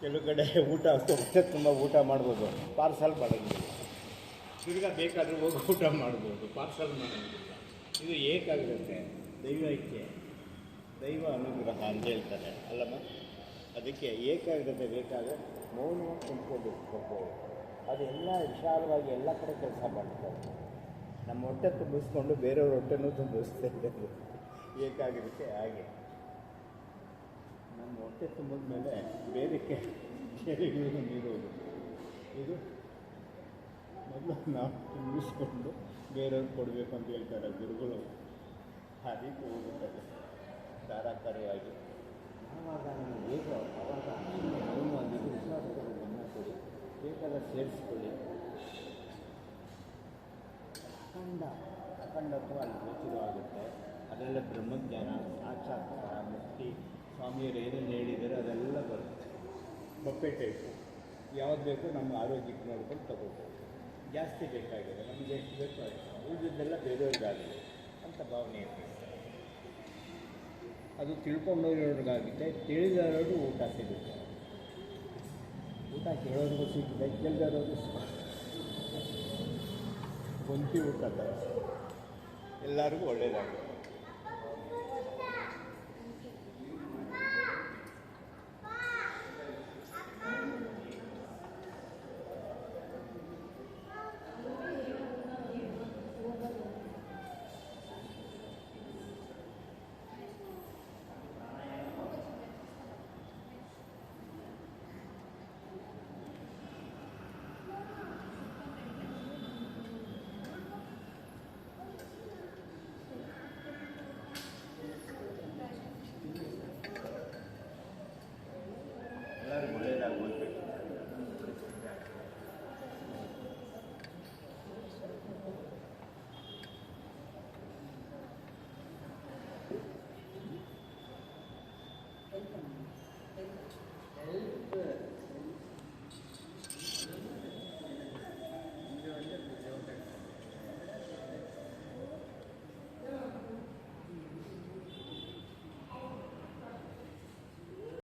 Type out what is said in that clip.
ಕೆಲವು ಕಡೆ ಊಟ ಹೋಗ್ತದೆ ತುಂಬ ಊಟ ಮಾಡ್ಬೋದು. ಪಾರ್ಸಲ್ ಮಾಡೋದಿಲ್ಲ ತಿರ್ಗಾ ಬೇಕಾದರೂ ಹೋಗಿ ಊಟ ಮಾಡ್ಬೋದು ಪಾರ್ಸಲ್ ಮಾಡೋದಿಲ್ಲ ಇದು ಏಕಾಗ್ರತೆ ದೈವಕ್ಕೆ ದೈವ ಅನುಗ್ರಹ ಅಂತ ಹೇಳ್ತಾರೆ, ಅಲ್ಲಮ್ಮ? ಅದಕ್ಕೆ ಏಕಾಗ್ರತೆ ಬೇಕಾದರೆ ಮೌನವಾಗಿ ಹೋಗ್ಬೋದು ಅದೆಲ್ಲ ವಿಶಾಲವಾಗಿ ಎಲ್ಲ ಕಡೆ ಕೆಲಸ ಮಾಡ್ತಾರೆ. ನಮ್ಮ ಹೊಟ್ಟೆ ತುಂಬಿಸ್ಕೊಂಡು ಬೇರೆಯವ್ರ ಹೊಟ್ಟೆನೂ ತುಂಬಿಸ್ತಾ ಏಕಾಗ್ರತೆ ಹಾಗೆ. ನಮ್ಮ ಹೊಟ್ಟೆ ತುಂಬಿದ ಮೇಲೆ ಬೇರೆ ಕೆರೆಗಳಿಗೂ ನೀರು ಇದು ಮೊದಲು ನಾವು ತುಂಬಿಸ್ಕೊಂಡು ಬೇರೆಯವ್ರಿಗೆ ಕೊಡಬೇಕು ಅಂತ ಹೇಳ್ತಾರೆ, ಗುರುಗಳು. ರೀತಿ ಹೋಗುತ್ತದೆ ಧಾರಾಕಾರವಾಗಿ ಆವಾಗ ನಮಗೆ ಹೇಗೋ ಆವಾಗ ಮೌನವಾಗಿ ವಿಶ್ವಾಸಗಳು ಗಮನ ಕೊಡಿ ಬೇಕಾದ ಸೇರಿಸ್ಕೊಳ್ಳಿ. ಅಖಂಡ, ಅಖಂಡತ್ವ ಅಲ್ಲಿ ಗೋಚರವಾಗುತ್ತೆ. ಅದೆಲ್ಲ ಬ್ರಹ್ಮಜ್ಞಾನ, ಸಾಕ್ಷಾತ್ಕಾರ, ಮುಕ್ತಿ. ಸ್ವಾಮಿಯವರು ಏನೇನು ಹೇಳಿದ್ದಾರೆ ಅದೆಲ್ಲ ಬರುತ್ತೆ. ಬೊಪ್ಪೆ ಟೈಪು. ಯಾವ್ದು ಬೇಕೋ ನಮ್ಮ ಆರೋಗ್ಯಕ್ಕೆ ನೋಡ್ಕೊಂಡು ತಗೋಬೋದು ಜಾಸ್ತಿ ಬೇಕಾಗಿದೆ. ನಮಗೆ ಎಷ್ಟು ಬೇಕೋ ಉಳಿದಿದ್ದೆಲ್ಲ ಬೇರೆಯವ್ರಿಗಾಗಲಿ ಅಂತ ಭಾವನೆ ಇರ್ತದೆ ಅದು ತಿಳ್ಕೊಂಡವ್ರಿಗಾಗುತ್ತೆ ತಿಳಿದವರು ಊಟ ಸಿಗುತ್ತೆ. ಕೇಳೋರಿಗೂ ಸಿಗುತ್ತೆ ಕೇಳಿದವ್ರಿಗೂ ಸಿಗುತ್ತೆ ಗೊಂತಿ ಊಟ ಎಲ್ಲರಿಗೂ ಒಳ್ಳೆಯದಾಗುತ್ತೆ